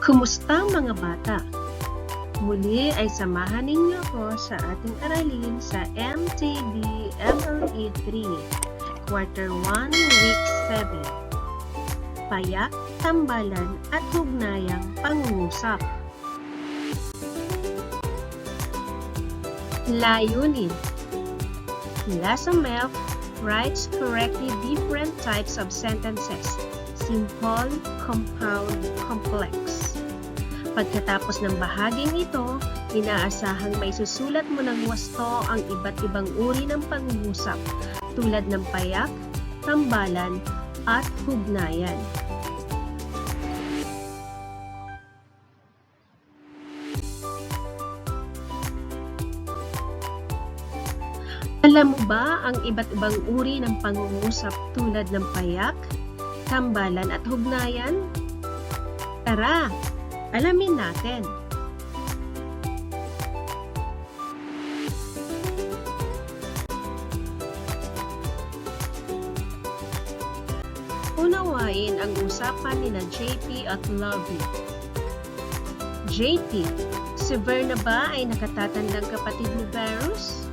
Kumusta mga bata? Muli ay samahan ninyo ko sa ating aralin sa MTB MLE 3, Quarter 1, Week 7. Payak, tambalan at hugnayang pangungusap. Layunin Lasamev writes correctly different types of sentences. Simple, compound, complex. Pagkatapos ng bahaging ito, inaasahang may susulat mo ng wasto ang iba't ibang uri ng pangungusap tulad ng payak, tambalan, at hugnayan. Alam mo ba ang iba't ibang uri ng pangungusap tulad ng payak, tambalan at hugnayan? Tara, alamin natin. Unawain ang usapan ni na JP at Lovey. JP, si Verna ba ay nakatatandang kapatid ni Varus?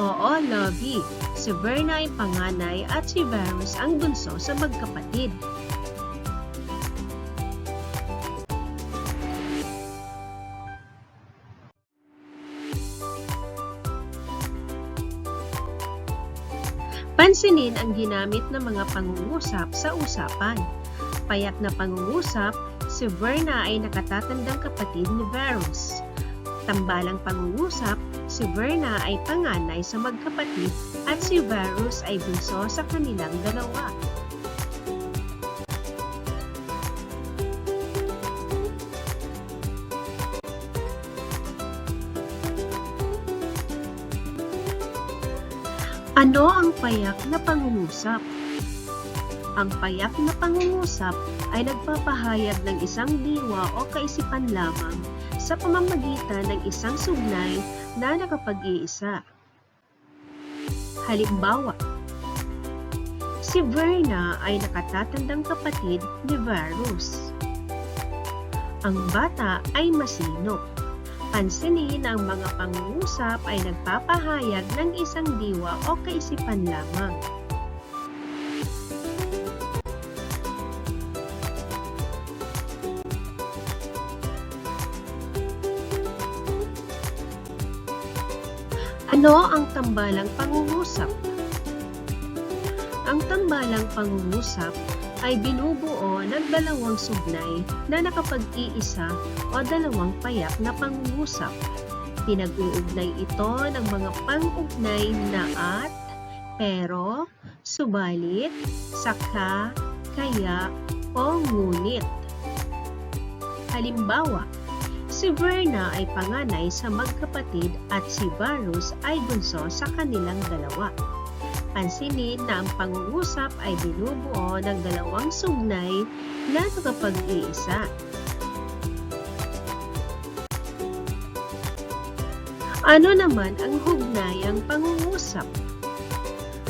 Oo, Lovey. Si Verna ay panganay at si Varus ang bunso sa magkapatid. Pansinin ang ginamit ng mga pangungusap sa usapan. Payat na pangungusap, si Verna ay nakatatandang kapatid ni Varus. Tambalang pangungusap, si Verna ay panganay sa magkapatid at si Varus ay bunso sa kanilang dalawa. Ano ang payak na pangungusap? Ang payak na pangungusap ay nagpapahayag ng isang diwa o kaisipan lamang sa pamamagitan ng isang sugnay na nakapag-iisa. Halimbawa, si Verna ay nakatatandang kapatid ni Varus. Ang bata ay masinop. Pansinin ang mga pangungusap ay nagpapahayag ng isang diwa o kaisipan lamang. Ano ang tambalang pangungusap? Ang tambalang pangungusap ay binubuo ng dalawang sugnay na nakapag-iisa o dalawang payak na pangungusap. Pinag-uugnay ito ng mga pang-ugnay na at, pero, subalit, saka, kaya, o ngunit. Halimbawa, si Verna ay panganay sa magkapatid at si Varus ay bunso sa kanilang dalawa. Pansinin na ang pangungusap ay binubuo ng dalawang sugnay na nakapag-iisa. Ano naman ang hugnayang pangungusap?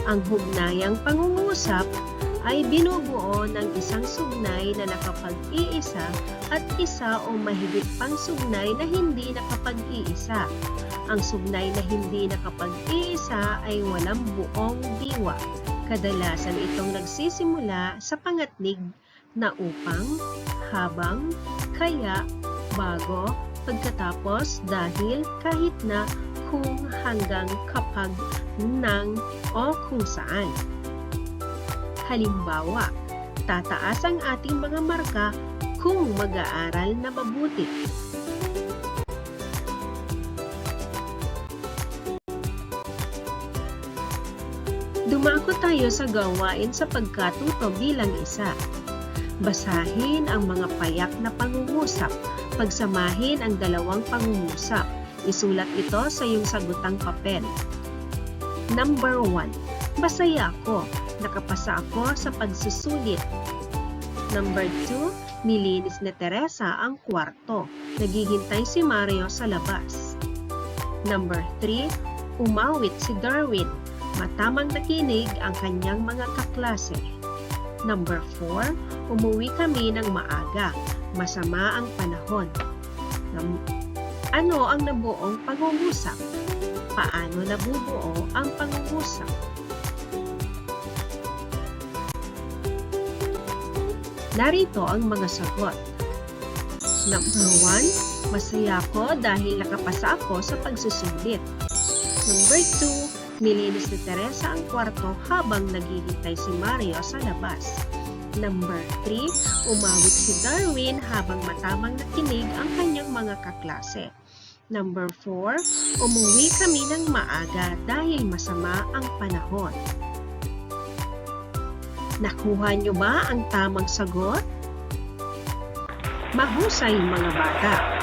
Ang hugnayang pangungusap ay binubuo ng isang sugnay na nakapag-iisa at isa o mahigit pang sugnay na hindi nakapag-iisa. Ang sugnay na hindi nakapag-iisa ay walang buong diwa. Kadalasan itong nagsisimula sa pangatnig na upang, habang, kaya, bago, pagkatapos, dahil, kahit na, kung, hanggang, kapag, nang, o kung saan. Halimbawa, tataas ang ating mga marka kung mag-aaral na mabuti. Dumako tayo sa gawain sa pagkatuto bilang isa. Basahin ang mga payak na pangungusap. Pagsamahin ang dalawang pangungusap. Isulat ito sa iyong sagutang papel. Number 1. Masaya ako. Nakapasa ako sa pagsusulit. Number 2. Nilinis ni Teresa ang kwarto. Naghihintay si Mario sa labas. Number 3. Umawit si Darwin. Matamang nakinig ang kanyang mga kaklase. Number 4. Umuwi kami ng maaga. Masama ang panahon. Ano ang nabuong pangungusap? Paano nabubuo ang pangungusap? Narito ang mga sagot. Number 1, masaya ako dahil nakapasa ako sa pagsusulit. Number 2, nilinis ni Teresa ang kwarto habang naghihintay si Mario sa labas. Number 3, umawit si Darwin habang matamang nakinig ang kanyang mga kaklase. Number 4, umuwi kami ng maaga dahil masama ang panahon. Nakuha niyo ba ang tamang sagot? Mahusay mga bata.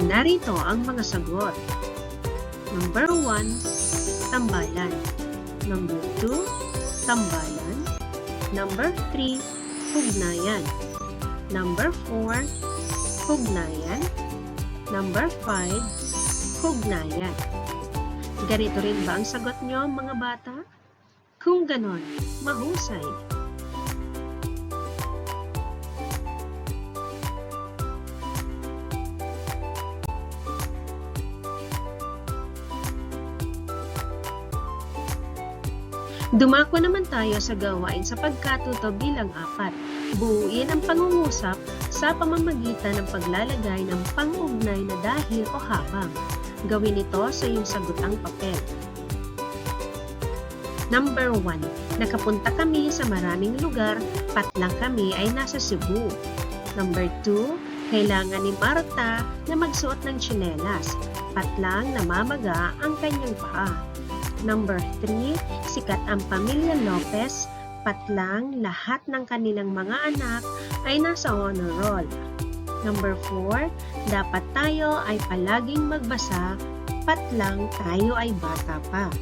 Narito ang mga sagot. Number 1, tambalan. Number 2, tambalan. Number 3, hugnayan. Number 4, hugnayan. Number 5, hugnayan. Ganito rin ba ang sagot nyo mga bata? Kung ganon, mahusay. Dumako naman tayo sa gawain sa pagkatuto bilang apat. Buuin ang pangungusap sa pamamagitan ng paglalagay ng pangugnay na dahil o habang. Gawin ito sa iyong sagutang papel. Number 1. Nakapunta kami sa maraming lugar, patlang kami ay nasa Cebu. Number 2. Kailangan ni Marta na magsuot ng tsinelas, patlang namamaga ang kanyang paa. Number 3, sikat ang pamilya Lopez, patlang lahat ng kanilang mga anak ay nasa honor roll. Number 4, dapat tayo ay palaging magbasa, patlang tayo ay bata pa.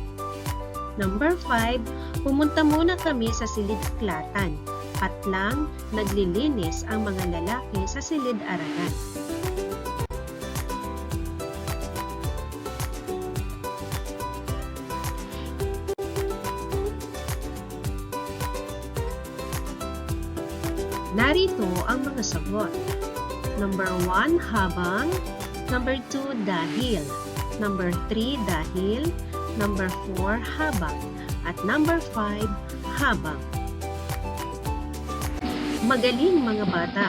Number 5, pumunta muna kami sa silid-aklatan, patlang naglilinis ang mga lalaki sa silid-aralan. Narito sagot. Number 1, habang. Number 2, dahil. Number 3, dahil. Number 4, habang. At number 5, habang. Magaling mga bata.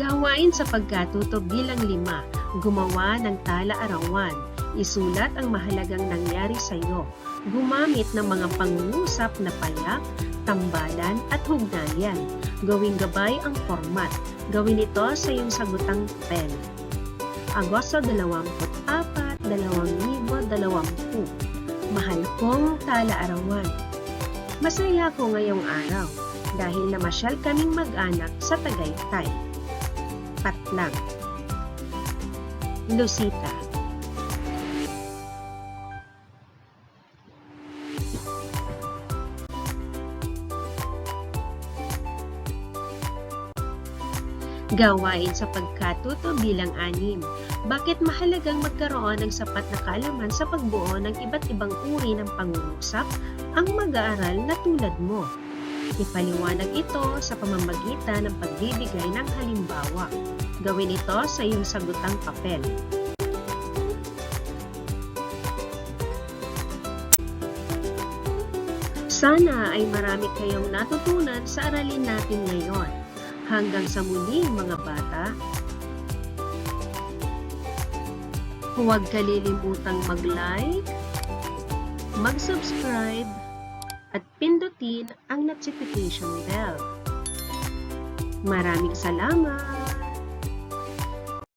Gawain sa pagkatuto bilang lima, gumawa ng tala-arawan, isulat ang mahalagang nangyari sa iyo, gumamit ng mga pangungusap na payak, tambalan at hugnayan. Gawing gabay ang format. Gawin ito sa iyong sagutang pen. Agosto 24, 2020. Mahal kong tala-arawan. Masaya ko ngayong araw dahil namasyal kaming mag-anak sa Tagaytay. Patlang. Lucita. Gawain sa pagkatuto bilang anim. Bakit mahalagang magkaroon ng sapat na kaalaman sa pagbuo ng iba't ibang uri ng pangungusap ang mag-aaral na tulad mo? Ipaliwanag ito sa pamamagitan ng pagbibigay ng halimbawa. Gawin ito sa iyong sagutang papel. Sana ay marami kayong natutunan sa aralin natin ngayon. Hanggang sa muli mga bata, huwag kalilimutang mag-like, mag-subscribe, at pindutin ang notification bell. Maraming salamat!